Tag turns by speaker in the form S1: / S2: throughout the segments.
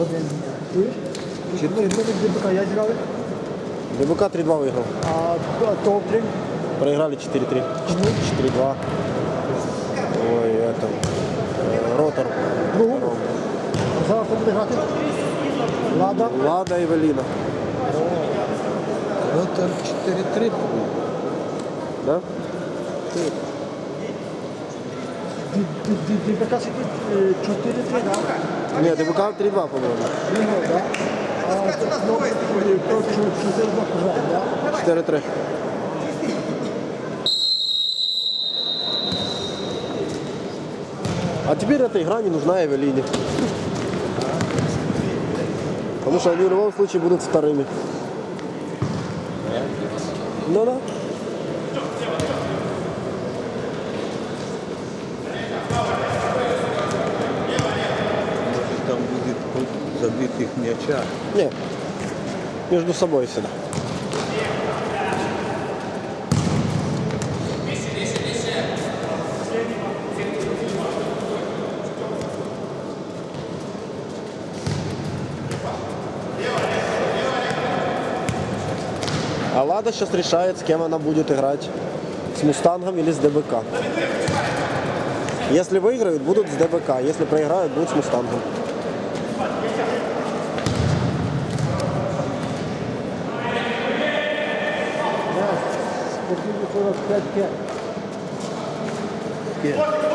S1: годин. Чуєш? Чи ДБК я грали?
S2: ДБК 3-2 выиграл.
S1: А топ-3?
S2: Проиграли 4-3. 4-2. Ой, это... э, Ротор.
S1: Другу? Зараз буде грати? Лада?
S2: Лада и Велина.
S3: Ротор 4-3.
S2: Да?
S1: ДБК? Е, 4-3, так?
S2: Нет, ДБК 3-2, по-моему.
S1: Його, так? А ну, е, то 4-2 грає, так?
S2: 4-3. А теперь эта игра не нужна Эвелине. Потому что они в любом случае будут вторыми. Ну да.
S3: Забитых мяча.
S2: Не. Между собой всегда. А Лада сейчас решает, с кем она будет играть. С Мустангом или с ДБК. Если выиграют, будут с ДБК. Если проиграют, будут с Мустангом.
S1: Gel gel. Gel.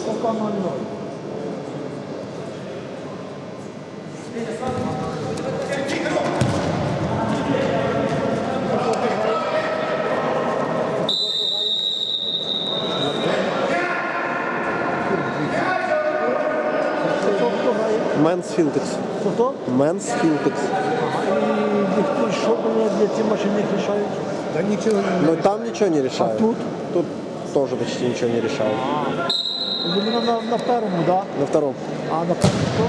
S1: Пока 0-0.
S2: Менс Філтекс.
S1: Хто?
S2: Менс Філтекс.
S1: І ніхто що вони для ці машини рішають?
S3: Да ничего не
S2: Но там ничего не решают.
S1: А тут?
S2: Тут тоже почти ничего не решают.
S1: Іменно на, на першому, да?
S2: на втором.
S1: А на першому хто?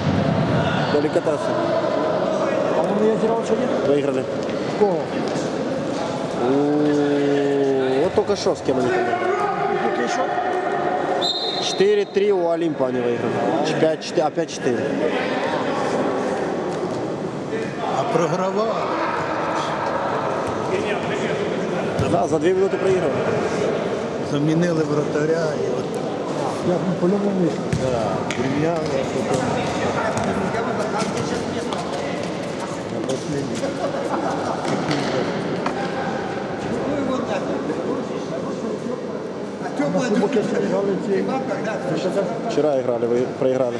S2: Деликатесы.
S1: А вони я зіграли сьогодні?
S2: Выиграли.
S1: Кого?
S2: У- Вот только что с кем они там
S1: Який що?
S2: играли. 4-3 у Олимпа они выиграли. 5-4, опять 4.
S3: А програвав.
S2: Да, за 2 минуты проиграли.
S3: Замінили вратаря і от
S1: Як ми по-любому вийшли.
S3: да, прийняли, а потім. На последній.
S1: На кубоки зіграли ці.
S2: Вчера играли, вы проиграли.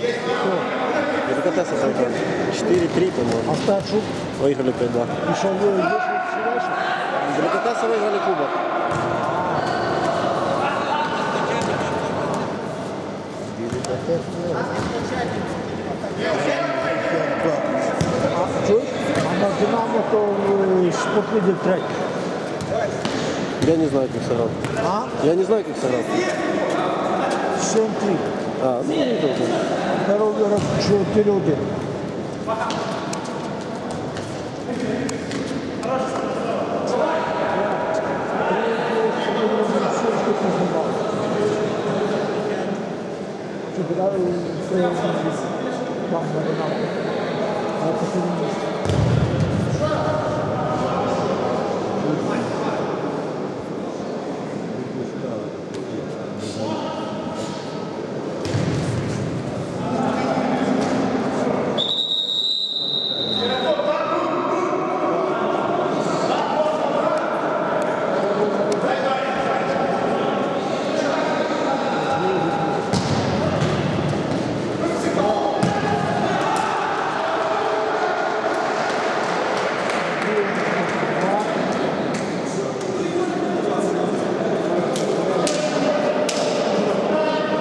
S2: Деликатесы проиграли. 4-3, по-моему.
S1: А спершу
S2: Выиграли 5-2.
S1: і що ви вийшли всі далі?
S2: Деликатесы выиграли кубок.
S1: А чуєш? А на Динамо то е, спортвідділ третій.
S2: Я не знаю, как сыграл.
S1: А?
S2: Я не знаю, как сыграл.
S1: 7-3.
S2: А, ну, не тоже.
S1: Перший раз 4-1. Там на Динамо. А потім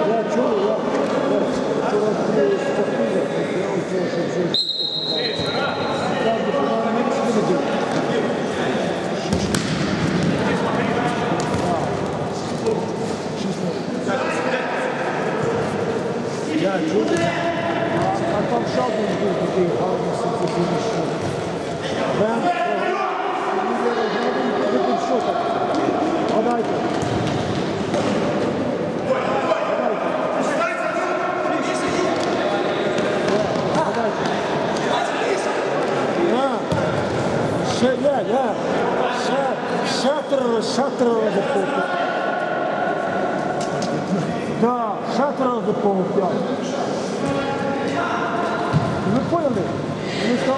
S1: Я чув, я вчора спортивно, я оцього, що все Правда, що вона менше не буде. Я чув. А, а там шагу був такий гарний сенсаційний що. Бен, ви що так? Гадайте. На. Ще, я, я. Ще, ще три рази, ще три рази по п'ять. Да, ще три рази по п'ять. Ви поняли?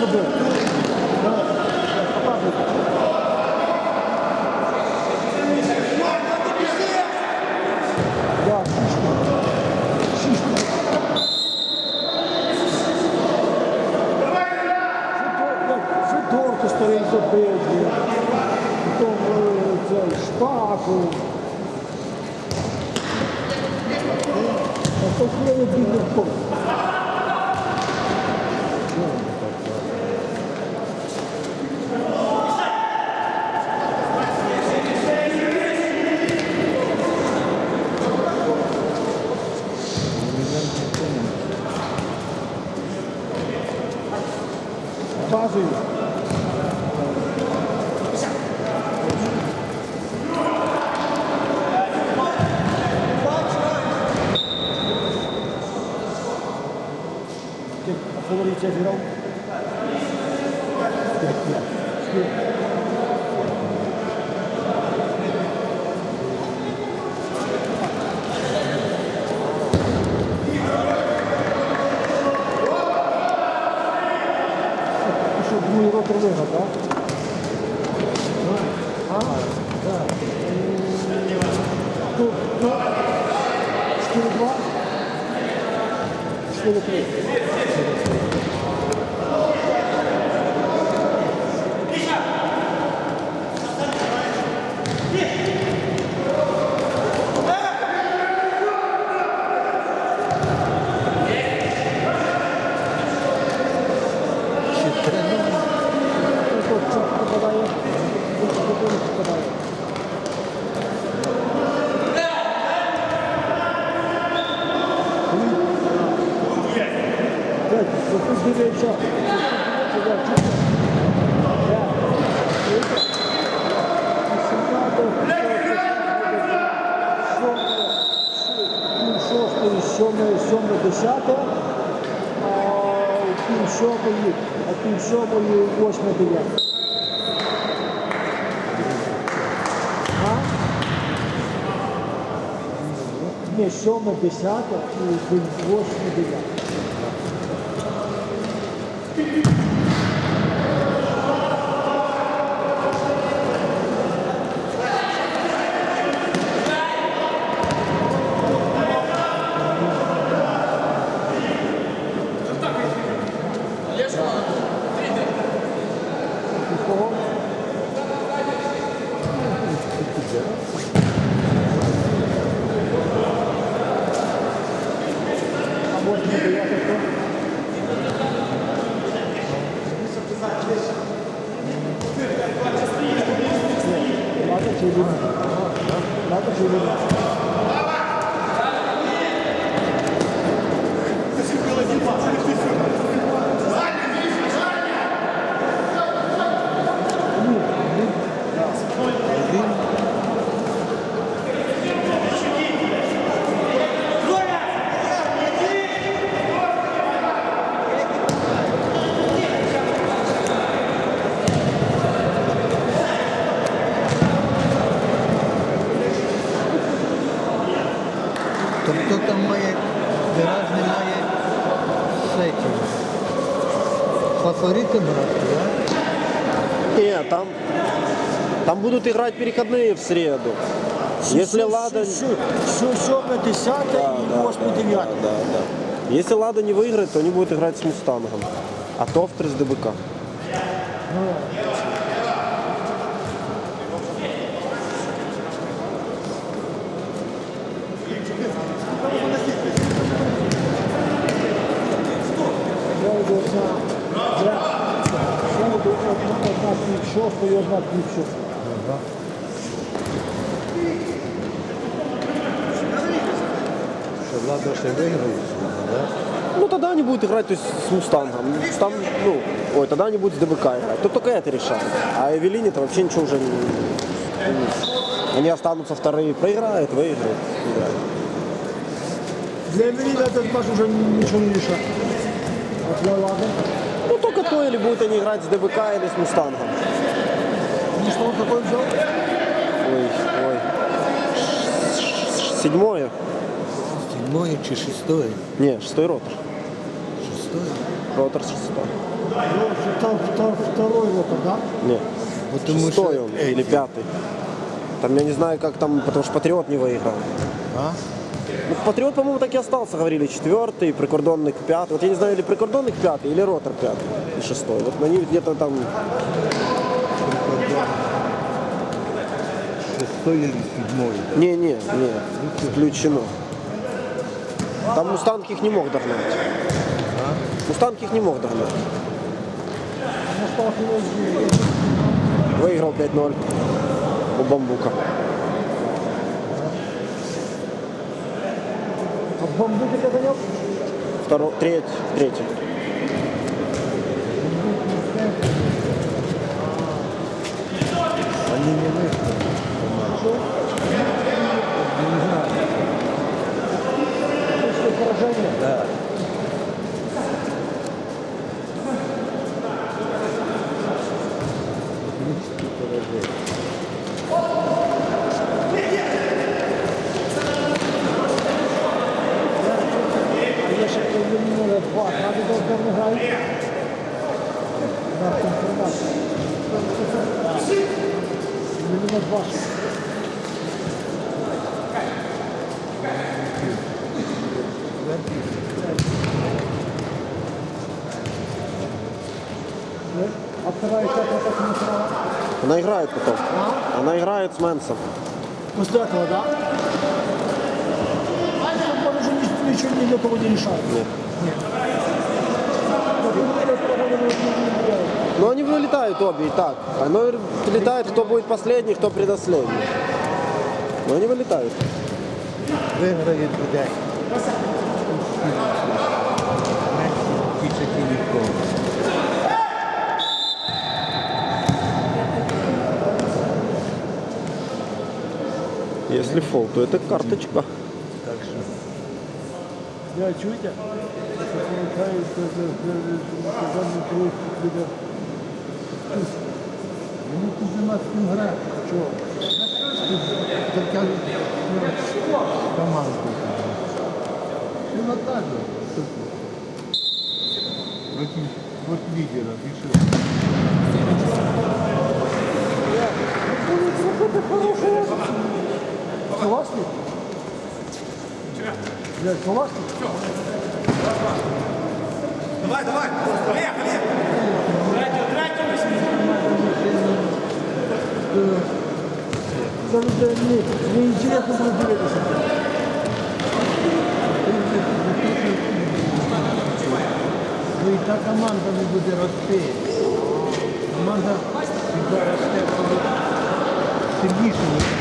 S1: забив. Показуй. Да, шишка. Шишка. Федорку старий забив, блін. потім е, цей шпаку. 我现在又冰 Ну, его тревога, да? А, да. Ну, ну, 4-2, 4-3. 7-10, пів 7, 8, 9. Між 7, 10 і
S3: 8,
S2: 9. Thank you. Будут играть переходные в среду. Если Лада...
S1: Сьоме, десяте
S2: Да,
S1: і
S2: да,
S1: восьме,
S2: да,
S1: дев'яте.
S2: да, да. Если Лада не выиграет, то они будут играть с Мустангом. А Товтер с ДБК.
S1: Зайде одна, зайде одна, одна пів шостої, одна пів шостої.
S3: Що влада ще виграє, так?
S2: Ну тогда они будут играть то есть, с Мустангом. Там, ну, ой, тогда они будут с ДБК играть. Тут только это решает. А Эвелине то вообще ничего уже не... не- Они останутся вторые, проиграют, выиграют. играют.
S1: Для Евелина этот матч уже ничего не решает. А для Лады?
S2: Ну только то, или будут они играть с ДБК или с Мустангом.
S1: Ну что он такой взял?
S2: Ой, ой. Ш- ш- Седьмое?
S3: Сьомої чи шестої?
S2: Не, шестой ротор.
S3: Шестої?
S2: Ротор шестой.
S1: Ну, втор- втор- Второй вот, да?
S2: Не,
S3: Бо тому
S2: шестой
S3: що...
S2: он, или пятый. Там я не знаю, как там, потому что Патриот не выиграл.
S3: А?
S2: Ну, Патриот, по-моему, так и остался, говорили, четвертый, прикордонник пятый. Вот я не знаю, или прикордонник пятый, или ротор пятый и шестой. Вот они где-то там,
S3: Шестої чи седьмої?
S2: не-не, не, исключено. Там Мустанг их не мог догнать. Мустанг их не мог догнать. Выиграл 5-0 у Бамбука.
S1: А бамбуки ты донес?
S2: Второй, треть, третий.
S3: Вони не виграли.
S1: После поражения поражение. Да. Минут 20.
S2: Она играет потом.
S1: А?
S2: Она играет с Мэнсом.
S1: После этого, да? Он уже ни- ничего ни для кого не решает.
S2: Нет.
S1: Нет.
S2: Но они вылетают обе и так. Оно летает, кто будет последний, кто предоследний. Но они вылетают.
S3: Виграє буде.
S2: Если фол, то это карточка.
S3: Так що
S1: Да, чуете? Это получается, это, это, наказание твоих тебя.
S3: Мені тут нема з ким грати.
S1: Чего?
S3: Така ну, команда. Все на так же. Проти, проти лідера. Більше.
S1: Согласны? Блядь, согласны?
S4: Давай, давай, поехали!
S1: Даже для не, не интересно было дивитися.
S3: Ну і та команда не буде рости. Команда завжди росте, коли сильніше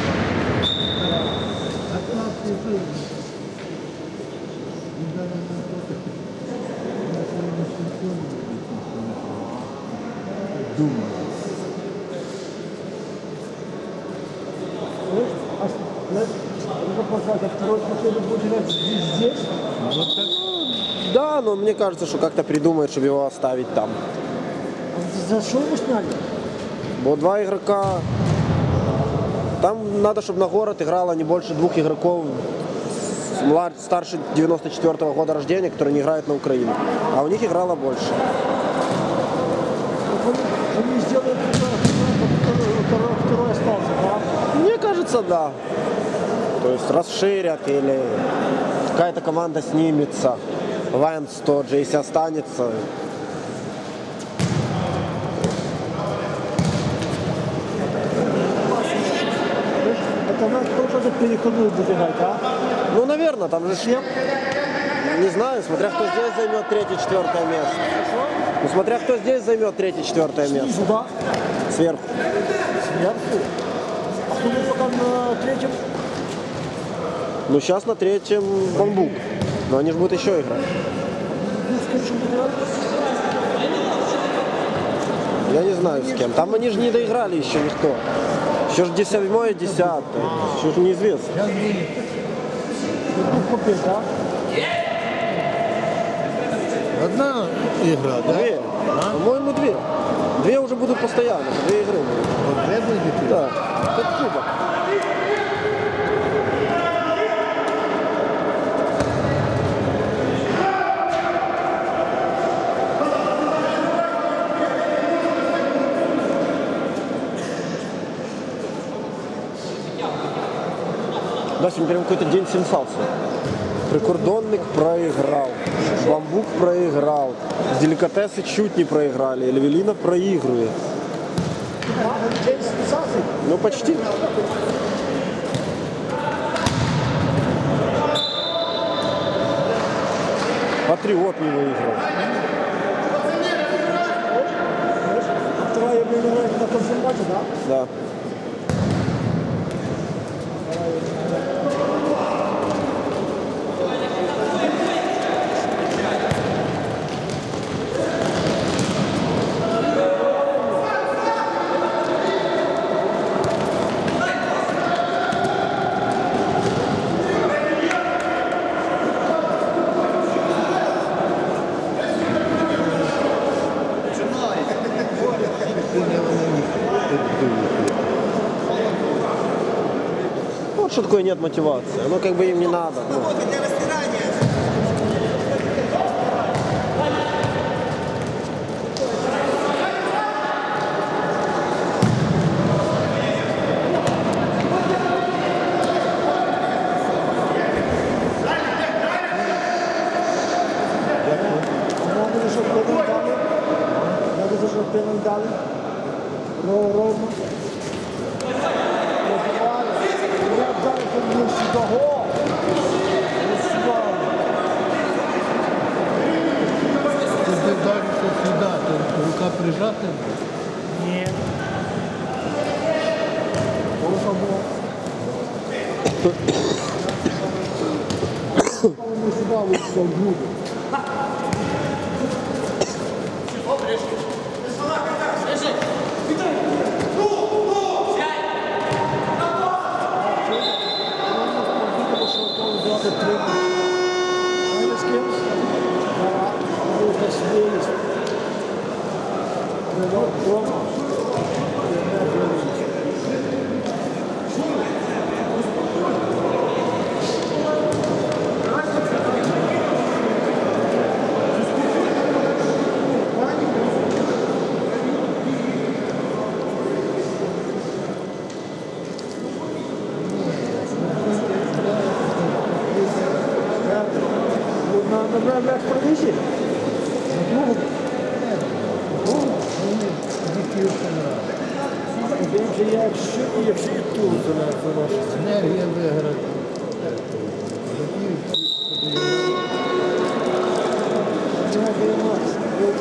S1: будет
S3: так
S2: Да, но мне кажется, что как-то придумают, чтобы его оставить там.
S1: А за что его сняли?
S2: Бо два игрока... Там надо, чтобы на город играло не больше двух игроков старше 94 года рождения, которые не играют на Украину. А у них играло больше.
S1: Они, сделают второй, остался, да?
S2: Мне кажется, да. То есть расширят или какая-то команда снимется. Вайнс тот же, если останется.
S1: Это надо тоже переходную будет играть, а?
S2: Ну, наверное, там же...
S1: Всем?
S2: Не знаю, смотря кто здесь займет третье, четвертое место. Ну, смотря кто здесь займет третье, четвертое место.
S1: Снизу, да?
S2: Сверху.
S1: Сверху. А кто будет пока на третьем?
S2: Ну, сейчас на третьем бамбук. Но они же будут еще играть. Я не знаю с кем. Там они же не доиграли еще никто. Еще же седьмое, десятое. Еще же неизвестно.
S1: да?
S3: Одна ігра, так?
S2: Две. По-моему, две. Две уже будут постоянно. Две игры. будут.
S3: Одне буде?
S2: Да. Как кубок. Да, сегодня прям какой-то день сенсации. Прикордонник проиграл. Бамбук проиграл. Деликатесы чуть не проиграли. Эльвелина проигрывает. Ну, почти. Патриот не выиграл.
S1: Да?
S2: Вот что такое нет мотивации. Оно как бы им не надо. ну.
S1: Тут залишиться.
S3: Енергія виграє.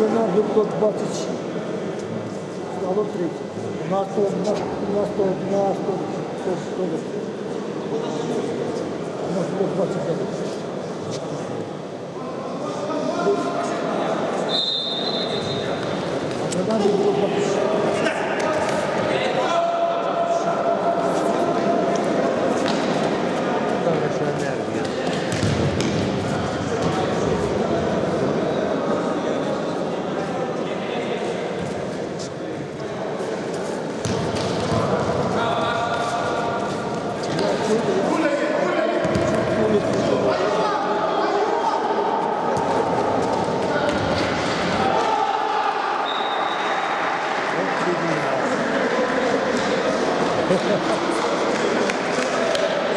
S1: Вона було 26. Стало 30. У нас то, у нас, у нас то, у нас то, то, то, у нас було 25. А вона було 26.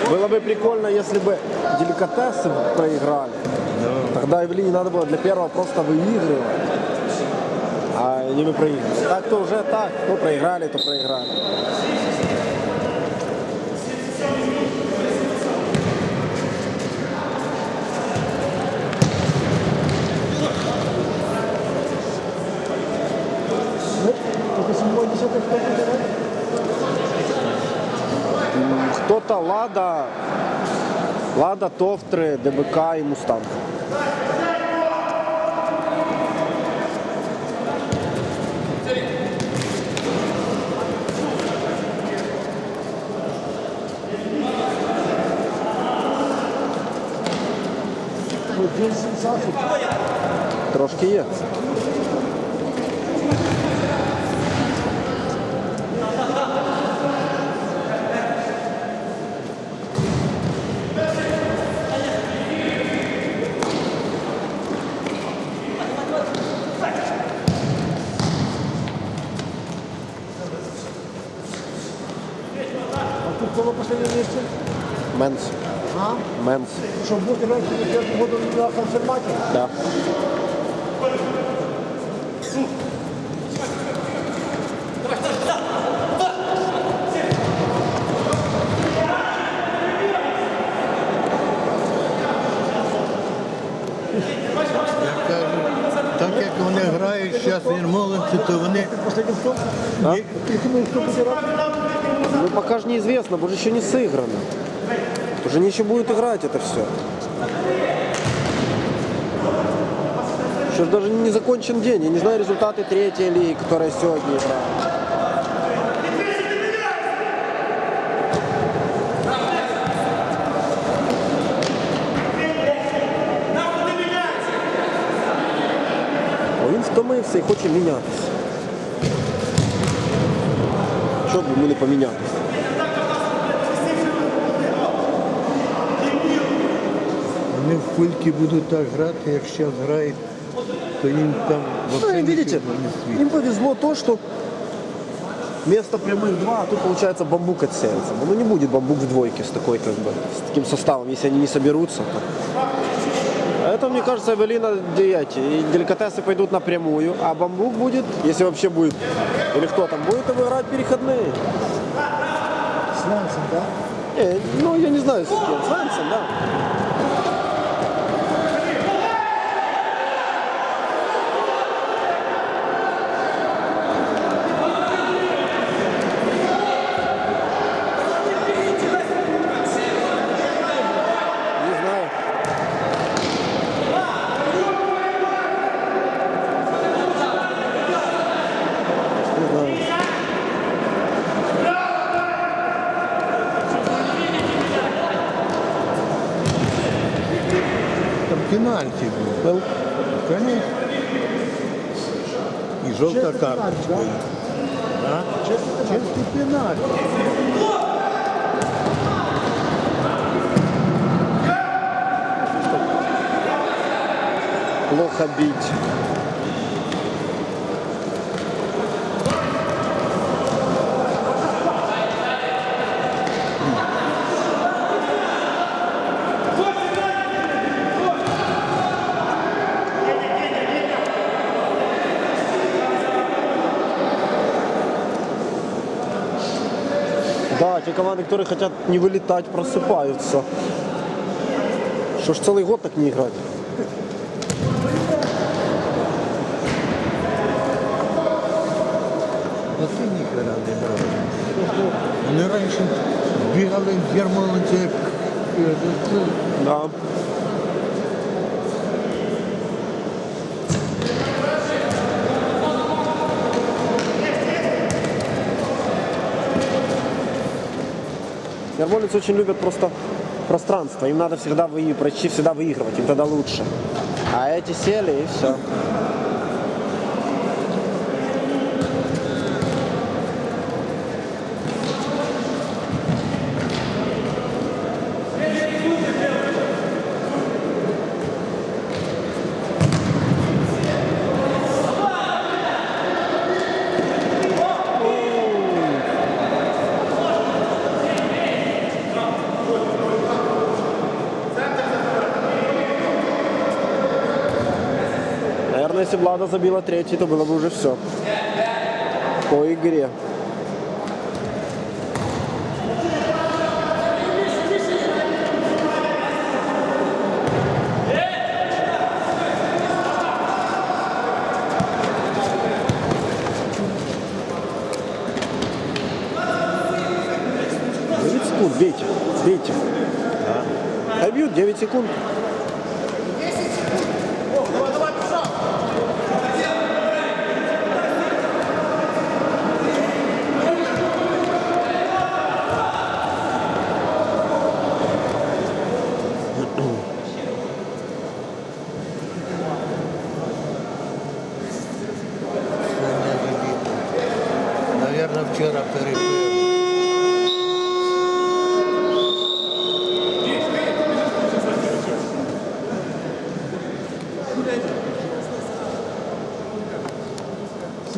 S2: Было бы прикольно, если бы деликатесы проиграли. Тогда Евелине надо было для первого просто выигрывать. А не мы проигрывали. Так то уже так. То проиграли, то проиграли.
S1: Это 70 кто будет?
S2: Кто-то Лада, Лада, Товтры, ДБК и Мустанг.
S1: День сенсаций.
S2: Трошки є.
S1: А тут кого последнее месте?
S2: Менс.
S1: А?
S2: Менс.
S1: Щоб бути раніше, я буду на конфірматі.
S2: Да.
S3: Я кажу, так як вони грають зараз в Ярмолинці, то вони
S1: Последнім хто?
S2: А?
S1: Ти думаєш, хто буде рад?
S2: Ну пока же неизвестно, бо же еще не сыграно. Уже не еще будет играть это все. Еще ж даже не закончен день. Я не знаю результаты третьей лиги, которая сегодня играет. А він втомився і хоче мінятися. Що б йому не помінятися?
S3: Вони в пильки будуть так грати, як зараз грають, то їм там
S2: Ну,
S3: взагалі
S2: и видите,
S3: нічого не світить.
S2: им повезло то, что вместо прямых два, а тут получается бамбук отсеется. Ну не будет бамбук в двойке с такой как бы, с таким составом, если они не соберутся. То... Это, мне кажется, Эвелина эти, и деликатесы пойдут напрямую, а бамбук будет, если вообще будет, или кто там, будет играть переходные.
S1: С Лансом, да?
S2: Не, ну, я не знаю, с кем, с Лэнсом, да.
S3: Карточка.
S1: пенальти,
S3: А? Чистый пенальти.
S2: Плохо бить. Да, те команды, которые хотят не вылетать, просыпаются. Что ж целый год так не играть?
S3: Вот і ніхера не брали. Вони раніше бігали в Ярмолинці, як е, це,
S2: Да. Ярмолинцы очень любят просто пространство. Им надо всегда вы, почти всегда выигрывать, им тогда лучше. А эти сели и все. Наверное, если бы Лада забила третий, то было бы уже все. По игре. Секунд, бейте, бейте. А бьют 9 секунд.